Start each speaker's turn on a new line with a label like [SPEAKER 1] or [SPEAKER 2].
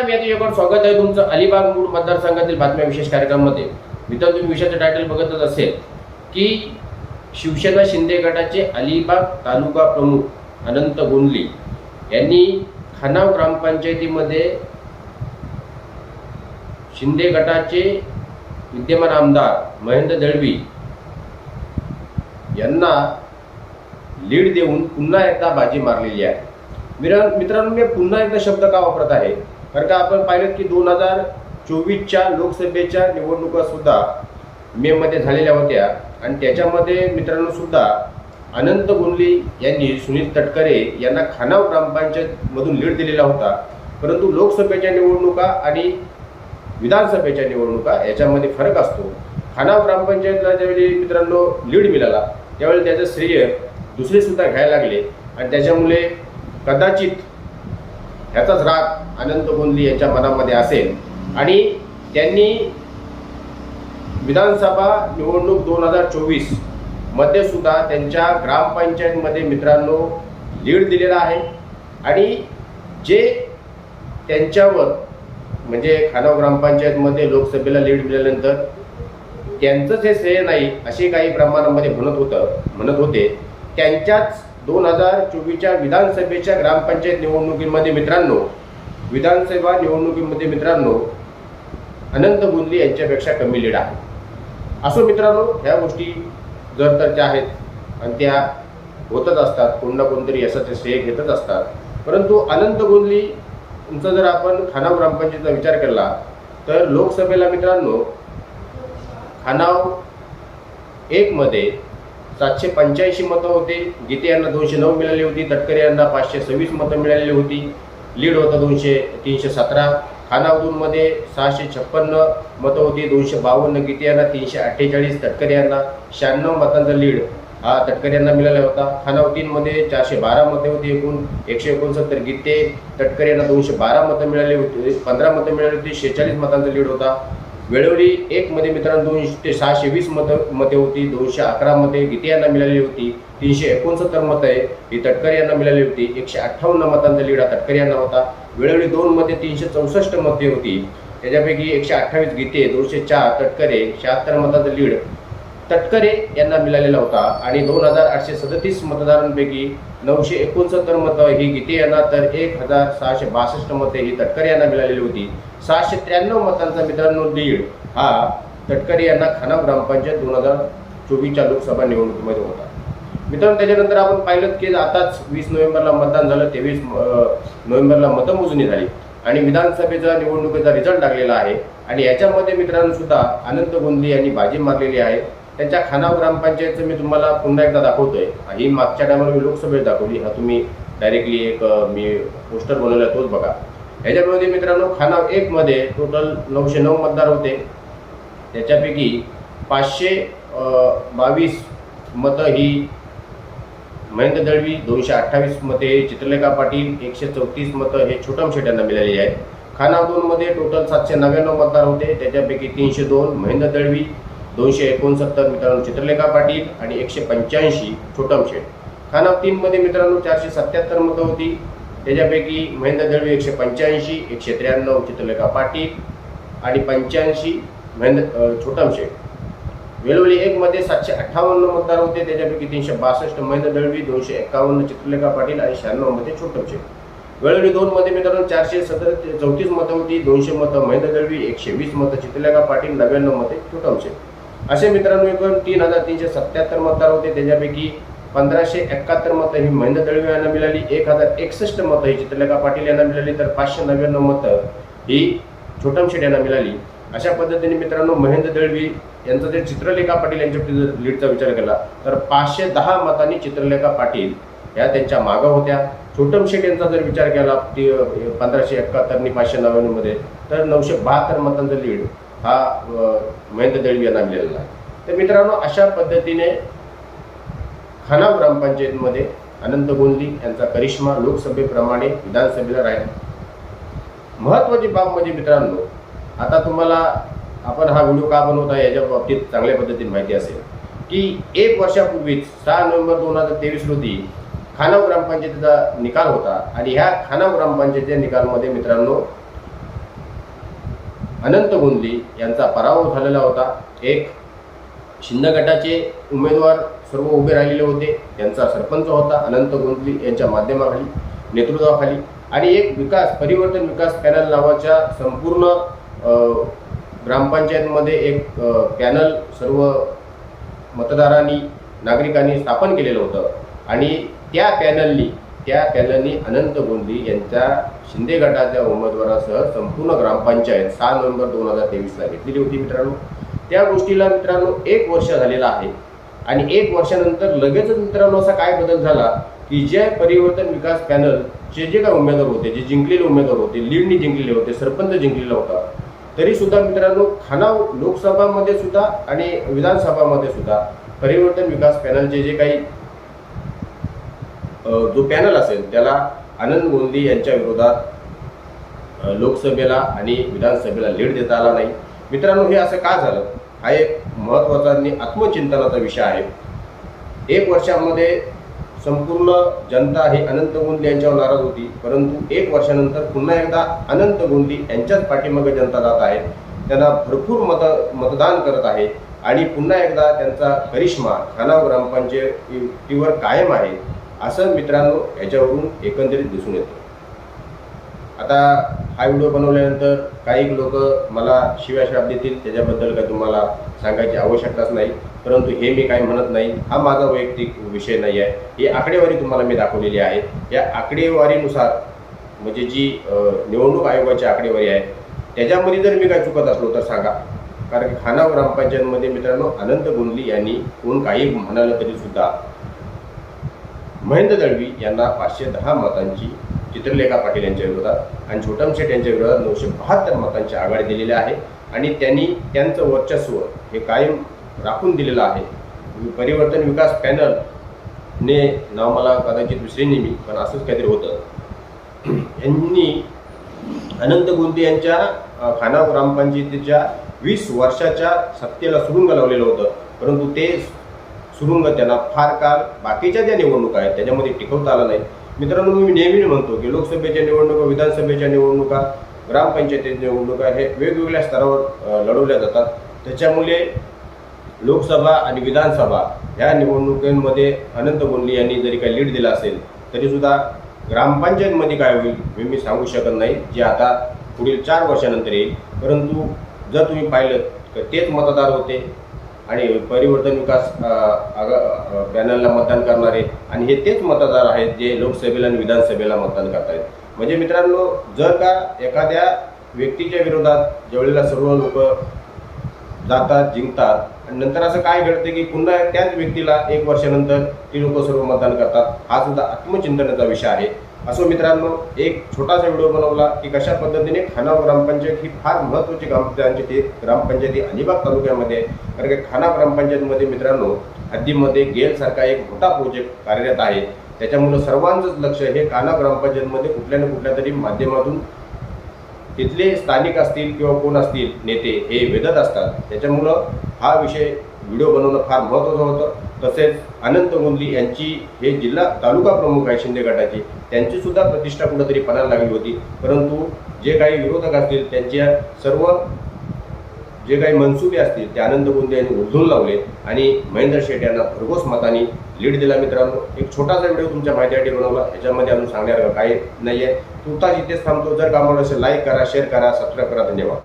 [SPEAKER 1] नमस्कार मी आता स्वागत आहे तुमचं अलिबाग मूळ मतदारसंघातील बातम्या विशेष कार्यक्रमामध्ये. मित्रांनो तुम्ही विषयाचं टायटल बघतच असेल की शिवसेना शिंदे गटाचे अलिबाग तालुका प्रमुख अनंत गोंदली यांनी खानाव ग्रामपंचायतीमध्ये शिंदे गटाचे विद्यमान आमदार महेंद्र दळवी यांना लीड देऊन पुन्हा एकदा बाजी मारलेली आहे. मित्रांनो मी पुन्हा एकदा शब्द का वापरत आहे? कारण का आपण पाहिलं की दोन हजार चोवीसच्या लोकसभेच्या निवडणुका सुद्धा मे मध्ये झालेल्या होत्या. आणि त्याच्यामध्ये मित्रांनो सुद्धा अनंत गुंडली यांनी सुनील तटकरे यांना खानाव ग्रामपंचायतमधून लीड दिलेला होता. परंतु लोकसभेच्या निवडणुका आणि विधानसभेच्या निवडणुका याच्यामध्ये फरक असतो. खानाव ग्रामपंचायतला ज्यावेळी मित्रांनो लीड मिळाला त्यावेळी त्याचं श्रेय दुसरेसुद्धा घ्यायला लागले. आणि त्याच्यामुळे कदाचित ह्याचाच राग अनंत गोंदली यांच्या मनामध्ये असेल. आणि त्यांनी विधानसभा निवडणूक दोन हजार चोवीसमध्ये सुद्धा त्यांच्या ग्रामपंचायतमध्ये मित्रांनो लीड दिलेला आहे. आणि जे त्यांच्यावर म्हणजे खानाव ग्रामपंचायतमध्ये लोकसभेला लीड मिळाल्यानंतर त्यांचंच हे श्रेय नाही असे काही प्रमाणामध्ये म्हणत होतं म्हणत होते. त्यांच्याच दोन हजार चोवीसच्या विधानसभेच्या ग्रामपंचायत निवडणुकीमध्ये मित्रांनो विधानसभा निवडणुकीमध्ये मित्रांनो अनंत गुंदली यांच्यापेक्षा कमी लीड आहे. असो मित्रांनो ह्या गोष्टी जर तर त्या आहेत आणि त्या होतच असतात कोण ना कोणतरी याचं श्रेय घेतच असतात. परंतु अनंत गोंदली तुमचा जर आपण खानाव ग्रामपंचायतीचा विचार केला तर लोकसभेला मित्रांनो खानाव एकमध्ये सातशे पंच्याऐंशी मतं होते. गीते यांना दोनशे नऊ मिळाली होती. तटकरे यांना पाचशे सव्वीस मतं मिळालेली होती. लीड होतं दोनशे तीनशे सतरा. खानावदूनमध्ये सहाशे छप्पन्न मतं होती. दोनशे बावन्न गीते यांना तीनशे अठ्ठेचाळीस तटकरे यांना शहाण्णव मतांचा लीड हा तटकरे यांना मिळाला होता. खानावतीनमध्ये चारशे बारा मते होती एकूण. एकशे एकोणसत्तर गीते तटकरे यांना दोनशे बारा मतं मिळाली होती. पंधरा मतं मिळाली होती. शेहेचाळीस मतांचा लीड होता. वेळोवेळी एकमध्ये मित्रांनो दोनशे ते सहाशे वीस मतं मते होती दोनशे अकरा मते गीते यांना मिळालेली होती तीनशे एकोणसत्तर मतं आहे ही तटकरे यांना मिळाली होती एकशे अठ्ठावन्न मतांचा लीडा तटकरी तटकरे यांना होता. वेळोळी दोनमध्ये तीनशे चौसष्ट मते होती. त्याच्यापैकी एकशे अठ्ठावीस गीते दोनशे चार तटकरे शहात्तर मतांचा लीड तटकरे यांना मिळालेला होता. आणि दोन हजार आठशे सदतीस मतदारांपैकी नऊशे एकोणसत्तर मतं ही गीते यांना तर एक हजार सहाशे बासष्ट मते ही तटकरे यांना मिळालेली होती. सहाशे त्र्याण्णव मतांचा मित्रांनो लीड हा तटकरे यांना खाना ग्रामपंचायत दोन हजार चोवीसच्या लोकसभा निवडणुकीमध्ये होता. मित्रांनो त्याच्यानंतर आपण पाहिलं की आताच वीस नोव्हेंबरला मतदान झालं तेवीस नोव्हेंबरला मतमोजणी झाली आणि विधानसभेचा निवडणुकीचा रिझल्ट लागलेला आहे आणि याच्यामध्ये मित्रांनो सुद्धा अनंत गोंदली यांनी बाजी मारलेली आहे. त्यांच्या खानाव ग्रामपंचायतचं मी तुम्हाला पुन्हा एकदा दाखवतोय. ही मागच्या टायमाला मी लोकसभेत दाखवली. हा तुम्ही डायरेक्टली एक मी पोस्टर बनवला तोच बघा. ह्याच्यामध्ये मित्रांनो खानाव एकमध्ये टोटल नऊशे नऊ मतदार होते. त्याच्यापैकी पाचशे बावीस मतं ही महेंद्र दळवी दोनशे अठ्ठावीस मते चित्रलेखा पाटील एकशे चौतीस मतं हे छोटम शेट्यांना मिळालेली आहेत. खानाव दोनमध्ये टोटल सातशे नव्याण्णव मतदार होते. त्याच्यापैकी तीनशे दोन महेंद्र दळवी दोनशे एकोणसत्तर मित्रांनो चित्रलेखा पाटील आणि एकशे पंच्याऐंशी छोटम शेट. खानाव तीनमध्ये मित्रांनो चारशे सत्याहत्तर मतं होती. त्याच्यापैकी महेंद्र दळवी एकशे पंच्याऐंशी एकशे त्र्याण्णव चित्रलेखा पाटील आणि पंच्याऐंशी महेंद्र छोटम शेट वेलवली एकमध्ये सातशे अठ्ठावन्न मतदार होते त्याच्यापैकी तीनशे बासष्ट महेंद्र दळवी दोनशे एकावन्न चित्रलेखा पाटील आणि शहाण्णवमध्ये छोटम शेट वेळोळी दोनमध्ये मित्रांनो चारशे सतर चौतीस मतं होती दोनशे मतं महेंद्र दळवी एकशे वीस मतं चित्रलेखा पाटील नव्याण्णव छोटम शेट असे मित्रांनो एकूण तीन हजार तीनशे सत्याहत्तर मतदार होते त्याच्यापैकी पंधराशे एकाहत्तर मतं ही महेंद्र दळवे यांना मिळाली एक हजार एकसष्ट मतं ही चित्रलेखा पाटील यांना मिळाली तर पाचशे नव्याण्णव मतं ही छोटम शेट यांना मिळाली. अशा पद्धतीने मित्रांनो महेंद्र दळवी यांचा जर चित्रलेखा पाटील यांच्या लीडचा विचार केला तर पाचशे दहा मतांनी चित्रलेखा पाटील या त्यांच्या मागं होत्या. छोटम शेट यांचा जर विचार केला ती पंधराशे एकाहत्तरनी पाचशे नव्याण्णवमध्ये तर नऊशे बहात्तर मतांचा लीड हा अ, महेंद्र दळवी यांना मिळालेला आहे. तर मित्रांनो अशा पद्धतीने खानाव ग्रामपंचायतीमध्ये अनंत गोंदी यांचा करिश्मा लोकसभेप्रमाणे विधानसभेला राहिला. महत्त्वाची बाब म्हणजे मित्रांनो आता तुम्हाला आपण हा व्हिडिओ का बनवत आहे याच्या बाबतीत चांगल्या पद्धतीने माहिती असेल की एक वर्षापूर्वीच सहा नोव्हेंबर दोन हजार तेवीस रोजी खानाव ग्रामपंचायतीचा निकाल होता आणि ह्या खानाव ग्रामपंचायतीच्या निकालमध्ये मित्रांनो अनंत गोंदली यांचा पराभव झालेला होता. एक शिंदे गटाचे उमेदवार सर्व उभे राहिलेले होते. त्यांचा सरपंच होता अनंत गोंदली यांच्या माध्यमाखाली नेतृत्वाखाली. आणि एक विकास परिवर्तन विकास पॅनल नावाच्या संपूर्ण ग्रामपंचायतमध्ये एक पॅनल सर्व मतदारांनी नागरिकांनी स्थापन केलेलं होतं. आणि त्या पॅनलनी त्या पॅनलनी अनंत गोंदली यांच्या शिंदे गटाच्या उमेदवारासह संपूर्ण ग्रामपंचायत सहा नोव्हेंबर दोन हजार तेवीसला घेतलेली होती मित्रांनो. त्या गोष्टीला मित्रांनो एक वर्ष झालेलं आहे. आणि एक वर्षानंतर लगेचच मित्रांनो असा काय बदल झाला की जे परिवर्तन विकास पॅनलचे जे काय उमेदवार होते जे जिंकलेले उमेदवार होते लीडनी जिंकलेले होते सरपंच जिंकलेला होता तरी सुद्धा मित्रांनो खानाव लोकसभामध्ये सुद्धा आणि विधानसभामध्ये सुद्धा परिवर्तन विकास पॅनलचे जे काही जो पॅनल असेल त्याला आनंद गोंदी यांच्या विरोधात लोकसभेला आणि विधानसभेला लीड देता आला नाही. मित्रांनो हे असं का झालं? हा एक महत्त्वाचा आणि आत्मचिंतनाचा विषय आहे. एक वर्षामध्ये संपूर्ण जनता ही अनंत गोंदी यांच्यावर नाराज होती. परंतु एक वर्षानंतर पुन्हा एकदा अनंत गोंदी यांच्याच पाठीमागे जनता जात आहे. त्यांना भरपूर मत मतदान करत आहे. आणि पुन्हा एकदा त्यांचा करिश्मा खानाव ग्रामपंचायतीवर कायम आहे. असं मित्रांनो याच्यावरून एकंदरीत दिसून येतं. आता हा व्हिडिओ बनवल्यानंतर काही लोक मला शिव्या शाप देतील त्याच्याबद्दल काही तुम्हाला सांगायची आवश्यकताच नाही. परंतु हे मी काही म्हणत नाही. हा माझा वैयक्तिक विषय नाही आहे. ही आकडेवारी तुम्हाला मी दाखवलेली आहे. या आकडेवारीनुसार म्हणजे जी निवडणूक आयोगाची आकडेवारी आहे त्याच्यामध्ये जर मी काय चुकत असलो तर सांगा. कारण की खानाव ग्रामपंचायतमध्ये मित्रांनो अनंत गोंदली यांनी कोण काही म्हणालं तरीसुद्धा महेंद्र दळवी यांना पाचशे दहा मतांची चित्रलेखा पाटील यांच्या विरोधात आणि छोटम शेठ यांच्या विरोधात नऊशे बहात्तर मतांची आघाडी दिलेली आहे. आणि त्यांनी त्यांचं वर्चस्व हे कायम राखून दिलेलं आहे. परिवर्तन विकास पॅनलने नाव मला कदाचित विसरेन मी पण असंच काहीतरी होतं. यांनी अनंत गुंते यांच्या खानाव ग्रामपंचायतीच्या वीस वर्षाच्या सत्तेला सुरुंग लावलेलं होतं. परंतु ते सुरुंग त्यांना फार काळ बाकीच्या ज्या निवडणुका आहेत त्याच्यामध्ये टिकवता आलं नाही. मित्रांनो मी नेहमी म्हणतो की लोकसभेच्या निवडणुका विधानसभेच्या निवडणुका ग्रामपंचायतीच्या निवडणुका हे वेगवेगळ्या स्तरावर लढवल्या जातात. त्याच्यामुळे लोकसभा आणि विधानसभा ह्या निवडणुकांमध्ये अनंत गोंडली यांनी जरी काही लीड दिला असेल तरीसुद्धा ग्रामपंचायतमध्ये काय होईल हे मी सांगू शकत नाही जे आता पुढील चार वर्षानंतर येईल. परंतु जर तुम्ही पाहिलं तर तेच मतदार होते आणि परिवर्तन विकास आगा- पॅनलला मतदान करणारे आणि हे तेच मतदार आहेत जे लोकसभेला आणि विधानसभेला मतदान करतायत. म्हणजे मित्रांनो जर का एखाद्या व्यक्तीच्या विरोधात ज्यावेळेला सर्व लोक जातात जिंकतात नंतर असं काय घडतं की पुन्हा त्याच व्यक्तीला एक वर्षानंतर ती लोक सर्व मतदान करतात. हा सुद्धा आत्मचिंतनाचा विषय आहे. असो मित्रांनो एक छोटासा व्हिडिओ बनवला की कशा पद्धतीने खानाव ग्रामपंचायत ही फार महत्त्वाची ग्रामपंचायती ग्रामपंचायती अलिबाग तालुक्यामध्ये आहे. कारण की खानाव ग्रामपंचायतमध्ये मित्रांनो हद्दीमध्ये गेलसारखा एक मोठा प्रोजेक्ट कार्यरत आहे. त्याच्यामुळं सर्वांचंच लक्ष हे काना ग्रामपंचायतमध्ये कुठल्या ना कुठल्या तरी माध्यमातून तिथले स्थानिक असतील किंवा कोण असतील नेते हे वेधत असतात. त्याच्यामुळं हा विषय व्हिडिओ बनवणं फार महत्त्वाचं होतं. तसेच अनंत गुंदली यांची हे जिल्हा तालुका प्रमुख आहे शिंदे गटाची त्यांची सुद्धा प्रतिष्ठा कुठंतरी पणाला लागली होती. परंतु जे काही विरोधक असतील त्यांच्या सर्व जे काही मनसुबे असतील ते आनंद गोंदे यांनी उलझून लावले आणि महेंद्र शेठ यांना भरघोस मतांनी लीड दिला. मित्रांनो एक छोटासा व्हिडिओ तुमच्या माहितीसाठी बनवला. याच्यामध्ये अजून सांगण्यासारखं काही नाही आहे तुर्तास इथेच थांबतो. जर का असेल लाईक करा शेअर करा सबस्क्राईब करा. धन्यवाद.